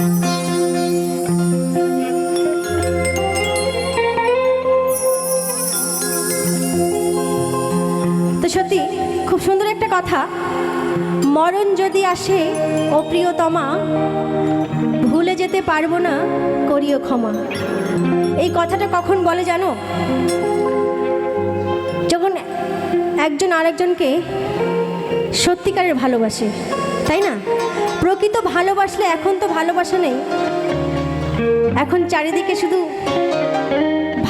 তো সত্যি, খুব সুন্দর একটা কথা। মরণ যদি আসে, ও প্রিয়তমা, ভুলে যেতে পারব না, করিও ক্ষমা। এই কথাটা কখন বলে জানো? যখন একজন আরেকজনকে সত্যিকারের ভালোবাসে, তাই না? ভালোবাসলে এখন তো ভালোবাসা নেই। এখন চারিদিকে শুধু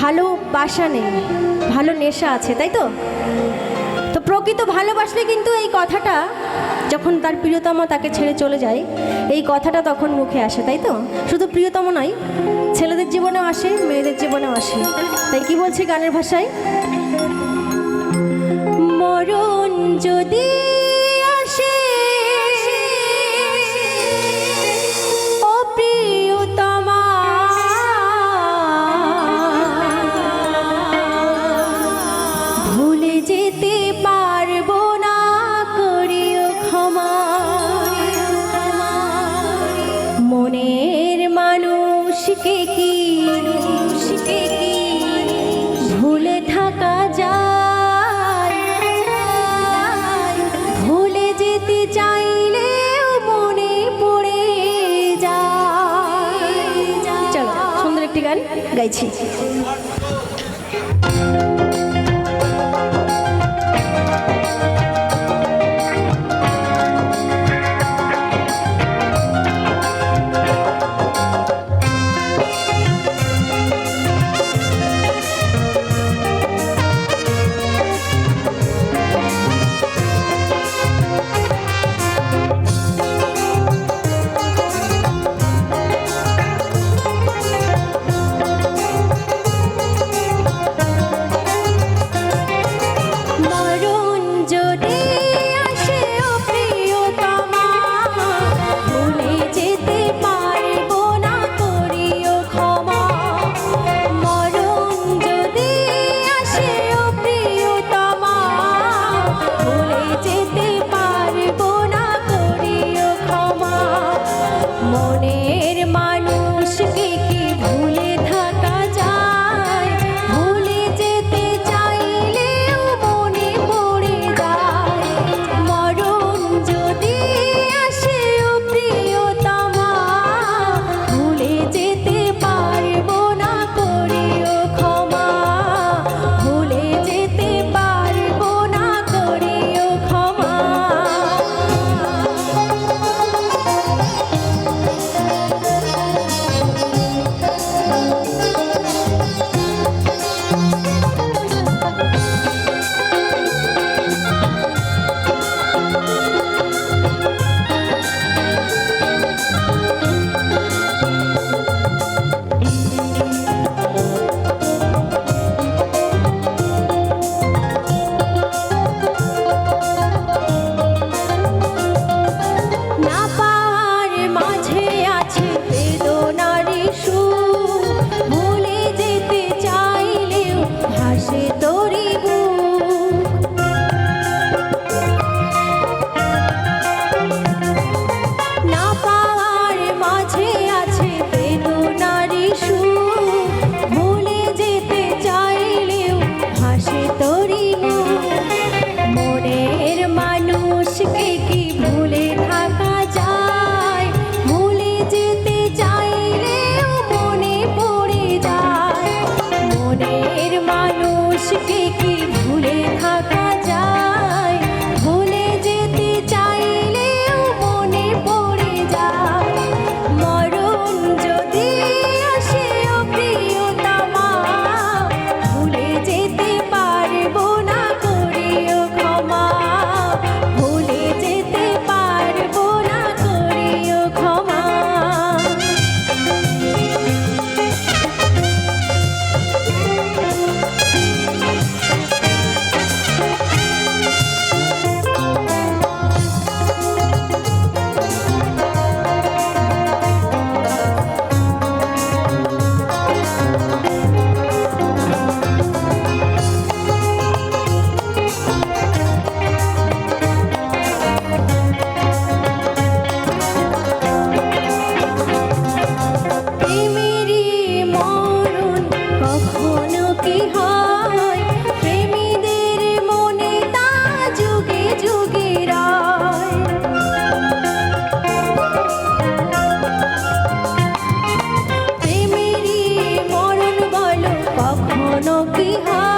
ভালোবাসা নেই, ভালো নেশা আছে, তাই তো? তো প্রকৃত ভালোবাসলে কিন্তু এই কথাটা যখন তার প্রিয়তমা তাকে ছেড়ে চলে যায়, এই কথাটা তখন মুখে আসে, তাই তো? শুধু প্রিয়তম নয় ছেলেদের জীবনেও আসে, মেয়েদের জীবনেও আসে। তাই কি বলছে গানের ভাষায়? মরণ যদি মানুষকে কি মানুষকে কি ভুলে থাকা যায়, ভুলে যেতে চাইলেও মনে পড়ে যায়। চলো, সুন্দর একটি গান গাইছি। কি হয়